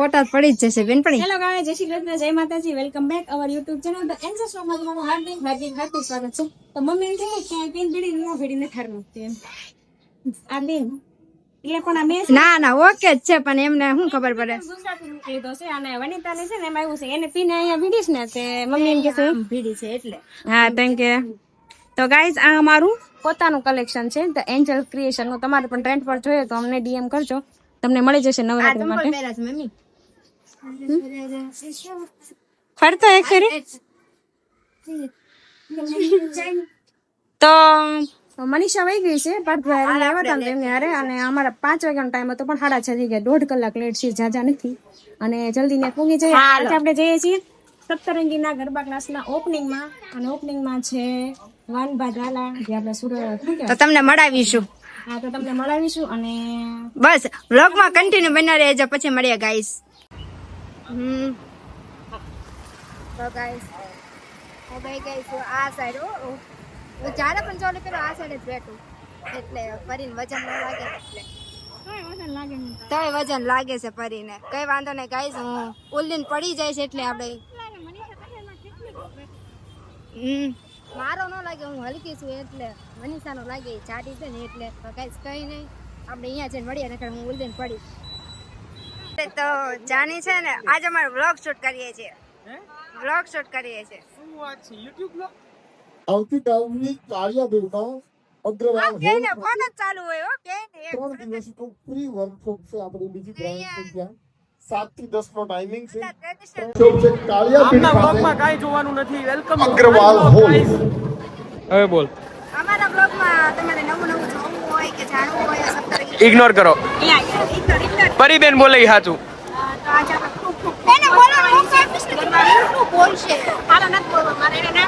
ફોટા પડી જ જશે બેનપણી. હેલો ગાય જય શ્રી કૃષ્ણ જય માતાજી. Welcome back our YouTube channel the answer show માં તમારું હાર્દિક હાર્દિક હાર્દિક સ્વાગત છે. તો મમ્મી ને કે પીન પડી ન ભેડીને ઠાર મૂકતી એમ. આ બેન એટલે પણ આ બે ના ના ઓકે જ છે પણ એમને શું ખબર પડે? ગુજરાતી છે અને વનિતાને છે ને એમાં એવું છે એને પીને અહીંયા ભીડીશ ને તે મમ્મી એમ કે છે ભીડી છે એટલે. હા થેન્ક યુ તો ગાઈઝ આ અમારું? પોતાનું કલેક્શન છે ધ એન્જલ ક્રિએશનનું. તમારે પણ ટ્રેન્ડ પર જોઈએ તો અમને ડીએમ કરજો. તમને મળી જશે નવરાત્રી માટે. મમ્મી. ફરતો એક ફેરી તો મનીષા વહી ગઈ છે પાર્થભાઈ આવ્યા હતા ને એમની અને અમારા પાંચ વાગ્યાનો ટાઈમ હતો પણ સાડા છ થઈ ગયા દોઢ કલાક લેટ છે જાજા નથી. અને જલ્દી ને પૂગી જઈએ. આજે આપણે જઈએ છીએ સપ્તરંગીના ગરબા ક્લાસના ઓપનિંગમાં અને ઓપનિંગમાં છે વાનભા ઝાલા જે આપણે સુરત તો તમને મળાવીશું. હા તો તમને મળાવીશું અને બસ વ્લોગમાં કન્ટિન્યુ બના રહેજો પછી મળીએ ગાઈસ હમ. તો ગાઈસ હું આ સાઈડ હું. જ્યારે પણ ચાલે પેલો આ સાઈડ જ બેઠું. એટલે ફરીને વજન ન લાગે. એટલે તોય વજન લાગે છે ફરીને. કઈ વાંધો નહીં ગાઈસ હું ઉલ્લીન પડી જાય છે એટલે આપણે હમ. મારો ન લાગે હું હલકી છું એટલે મનીષાનો લાગે જાડી છે ને એટલે ગાઈસ કઈ નહીં. આપણે અહીંયા જઈને મળીએ નકર હું ઉલ્લીન પડી તો જાની છે ને આજે અમારે વ્લોગ શૂટ કરીએ છીએ. વ્લોગ શૂટ કરીએ છીએ. આવતીકાલની કાર્યદેવતા અગ્રવાલ કે ને ફોન જ ચાલુ હોય હો કે ને એક ફ્રી વર્કશોપ છે આપણી બીજી બ્રાન્ચ છે. ત્યાં સાતથી દસ નો ટાઈમિંગ છે પાસે બ્લોગમાં કાંઈ જોવાનું નથી. વેલકમ અગ્રવાલ હોલ હવે. બોલ. અમારા બ્લોગમાં તમારે નવું નવું જોવું હોય કે જાણવું હોય ઇગ્નોર કરો. પરીબેન બોલે એ સાચું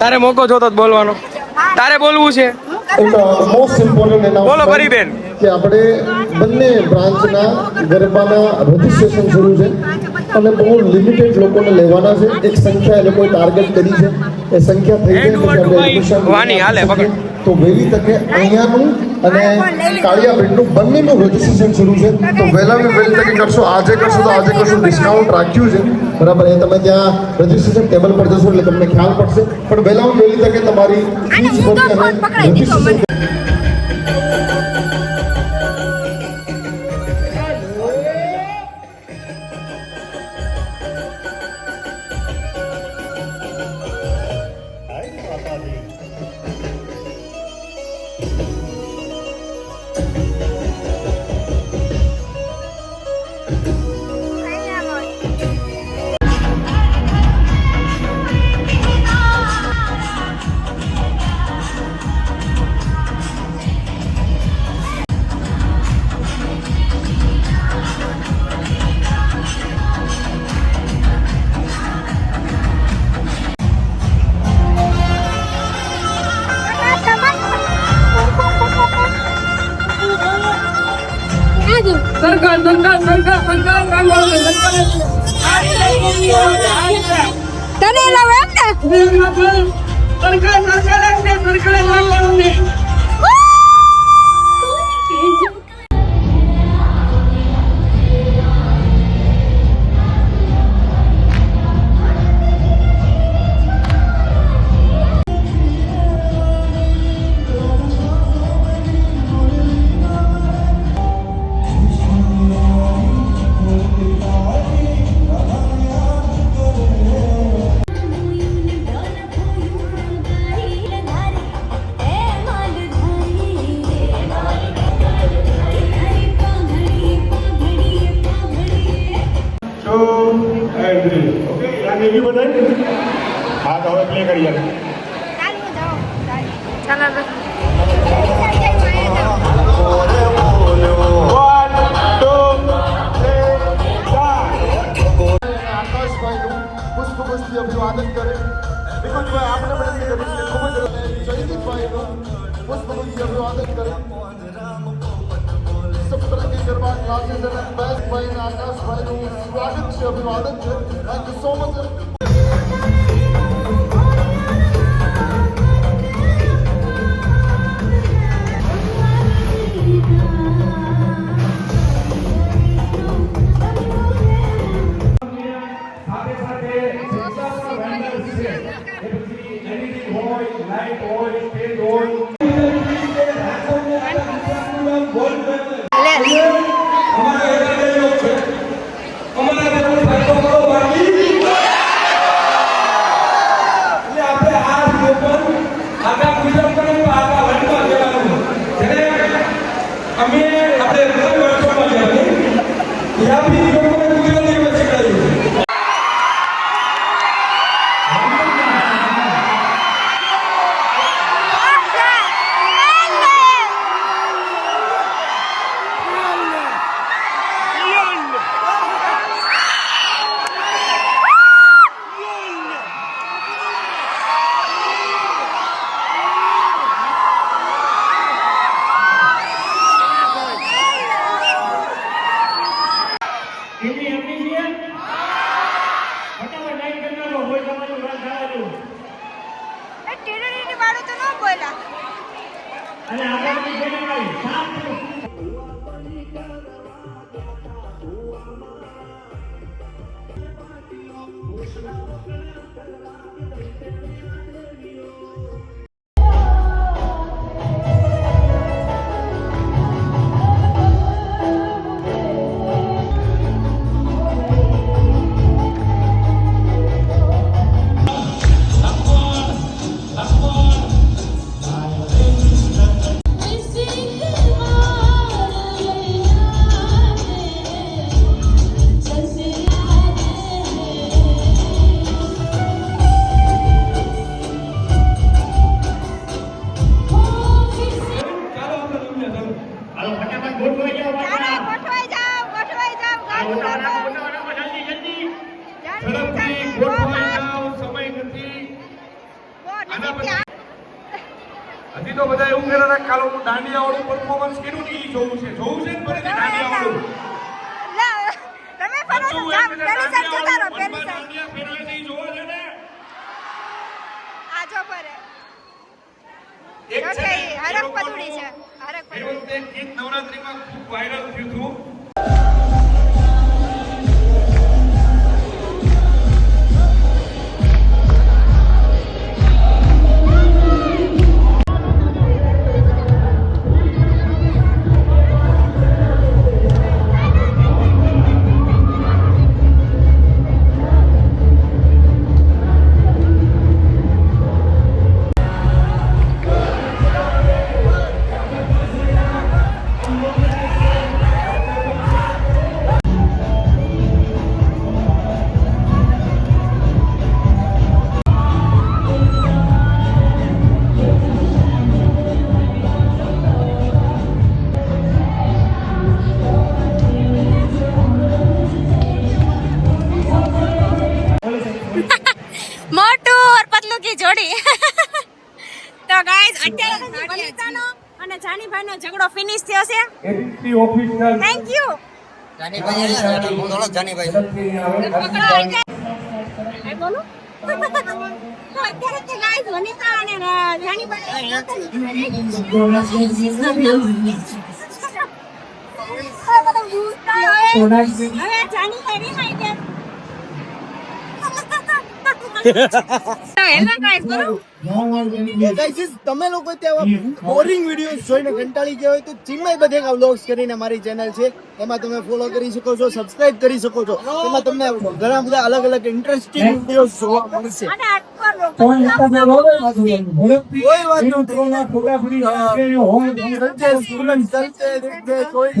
તારે મોકો જોતો જ બોલવાનો. તારે બોલવું છે? મોસ્ટ ઇમ્પોર્ટન્ટ બોલો પરીબેન. કે આપણે બંને બ્રાન્ચના ગરબાના રજીસ્ટ્રેશન શરૂ છે અને બહુ લિમિટેડ લોકોને લેવાના છે. એક સંખ્યા એ લોકોએ ટાર્ગેટ કરી છે. એ સંખ્યા થઈ ગઈ વાની, હાલે, પકડ. તો વહેલી તકે અહીંયાનું અને કાળિયાપેટનું બંનેનું રજીસ્ટ્રેશન શરૂ છે. તો વહેલામાં વહેલી તકે કરશો આજે કરશો તો આજે કરશો ડિસ્કાઉન્ટ રાખ્યું છે. બરાબર એ તમે ત્યાં રજીસ્ટ્રેશન ટેબલ પર જશો એટલે તમને ખ્યાલ પડશે. પણ વહેલામાં વહેલી તકે તમારી આને ફીસ ઊંધો ભરી ફોન અને પકડાઈ દીધો મને. રજીસ્ટ્રેશન તને લાવે એમ ને two Okay, યાદ એવી બધાય? હા તો હવે પ્લે કરીએ ચાલો જાઓ ચાલો One, two, three, start. આકાશભાઈનું પુષ્પગુચ્છથી અભિવાદન કરે વિકુલભાઈ આપણે બધાને કરીએ છીએ. ખૂબ જ જયદીપભાઈનું પુષ્પગુચ્છથી અભિવાદન કરે સપ્તરંગી ગરબા હજી તો બધા એવું કરે કાલો હું દાંડિયા વાળું પરફોર્મન્સ કર્યું ને જોવું છે. જોવું છે ને ફરીથી દાંડિયા વાળું લા, તમે વાયરલ થયું જાવ તો ગાઈઝ અત્યારે વનિતાનો અને જાનીભાઈનો ઝઘડો ફિનિશ થયો છે. એસપી ઓફિસર થેન્ક યુ બોલો તો અત્યારે તે ગાઈઝ વનિતા અને જાનીભાઈ. હવે જાનીભાઈ રિહાઈ ગયા તો હેલો ગાઈઝ બોલો Guys, તમે લોકો ત્યાં બોરિંગ વિડીયોઝ જોઈને કંટાળી ગયા હોય તો ચિન્મય બધેકા વ્લોગ્સ કરીને મારી ચેનલ છે એમાં તમે ફોલો કરી શકો છો સબસ્ક્રાઇબ કરી શકો છો એમાં તમને ઘણા બધા અલગ અલગ ઇન્ટરેસ્ટિંગ વિડીયોઝ જોવા મળશે અને કોઈ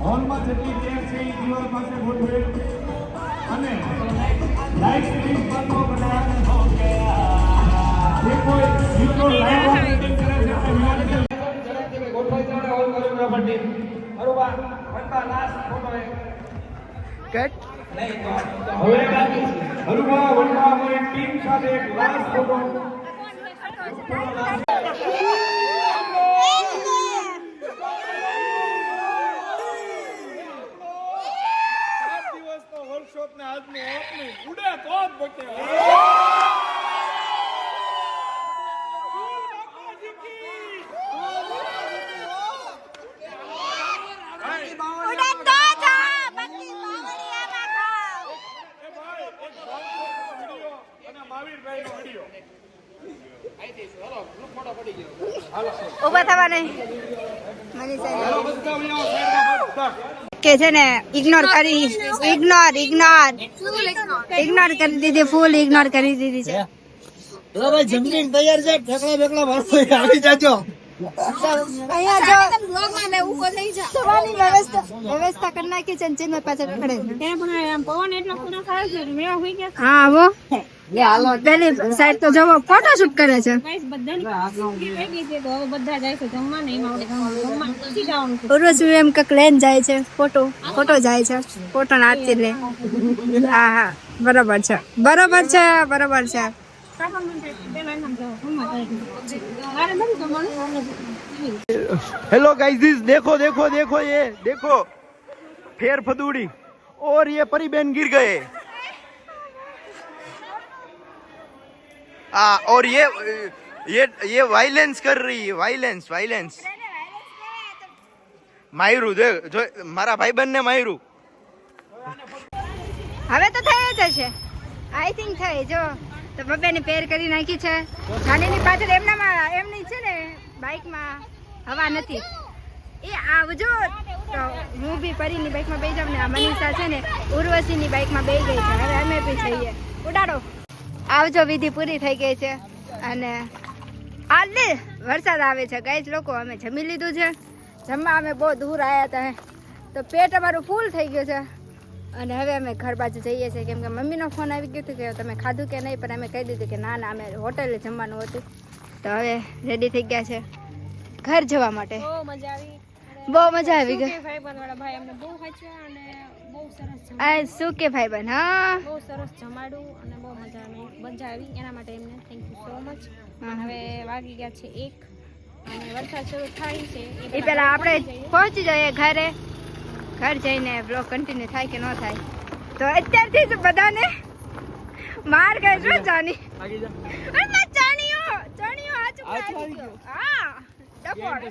હોલમાં જેટલી ચેર છે એ દિવાલ પાસે ગોઠવે અને લાઈવ સ્ટ્રીમ પર તો જે કોઈ મિત્રો લાઈવ ઓપરેટિંગ કરે છે તે વિનંતી ગોઠવાઈ જવાના હોલ કોરિયોગ્રાફરની બરોબર વનતા લાસ્ટ ફોટો એક હવે હરુભા વનવા અમારી ટીમ સાથે એક લાસ્ટ ફોટો ઉડે તો જા બાકી બાવળિયામાં ખાવ ઊભા થવા નહીં. કે છે ને ઇગ્નોર કરી ઇગ્નોર ઇગ્નોર ઇગ્નોર કરી દીધી ફૂલ ઇગ્નોર કરી દીધી છે. લો જમીન તૈયાર છે ઠેકડા બેકડા મારો આવી જાજો. અહીંયા જો સવાની વ્યવસ્થા વ્યવસ્થા કરી નાખી છે પાછળ ખડે છે ત્યાં પણ આમ પવન એટલો પૂરો થાય છે મેળા ગયા. હા હો પેલી સાઈડ તો જવો ફોટો શૂટ કરે છે ગાઈસ બધાની થઈ ગઈ છે તો હવે બધા જાય છે જમવા ને એમાં આપણે જમવા નથી જવાનું છે ઉર્વશી એમ કઈક લઈને જાય છે ફોટો ફોટો જાય છે ફોટો ના હાથથી લે હા હા બરોબર છે બરોબર છે બરોબર છે કાકા મને પેલા એમ જાઓ જમવા જાય છે મારે નથી જમવાનું हेलो गाइस देखो देखो देखो ये देखो फेर फदूड़ी और ये परी बहन गिर गए हाँ और ये ये ये वायलेंस कर रही है वायलेंस वायलेंस માયરું દેખ જો મારા ભાઈબંધ ને માયરું હવે તો થઈ જ હશે આઈ થિંક થઈ જો તો બબ્બેને પેર કરી નાખી છે નાનીની પાછળ એમનામાં એમની છે ને બાઇકમાં હવા નથી એ આવજો તો હું બી પરીની બાઇકમાં બેસી જાઉં ને આ મનીષા છે ને ઉર્વશીની બાઇકમાં બેસી ગઈ છે હવે અમે બી જઈએ ઉડાડો આવજો વિધિ પૂરી થઈ ગઈ છે. અને આજે વરસાદ આવે છે ગાઈસ લોકો અમે જમી લીધું છે. જમવા અમે બહુ દૂર આવ્યા હતા. તો પેટ અમારું ફૂલ થઈ ગયું છે. અને હવે અમે ઘર બાજુ જઈએ છીએ. કેમ કે મમ્મીનો ફોન આવી ગયો હતો કે તમે ખાધું કે નહીં પણ અમે કહી દીધું કે ના ના અમે હોટેલે જમવાનું હતું. તો હવે રેડી થઈ ગયા છે ઘર જવા માટે. બહુ મજા આવી. બહુ મજા આવી ગઈ. ભાઈ અમને બહુ અને શું કે ભાઈ બન હા? બહુ સરસ જમાડું અને બહુ મજા આવી. મજા આવી. એના માટે એમને થેન્ક યુ સો મચ હવે વાગી ગયા છે એક અને વરસાદ શરૂ થાય છે. એ પહેલા આપણે પહોંચી જઈએ ઘરે. ઘર જઈને બ્લોગ કન્ટિન્યુ થાય કે ન થાય. તો અત્યારથી જ બધાને માર ખાય શું ચાની ચાણીઓ ચાણીઓ હાચું આવી હા. ડફોડ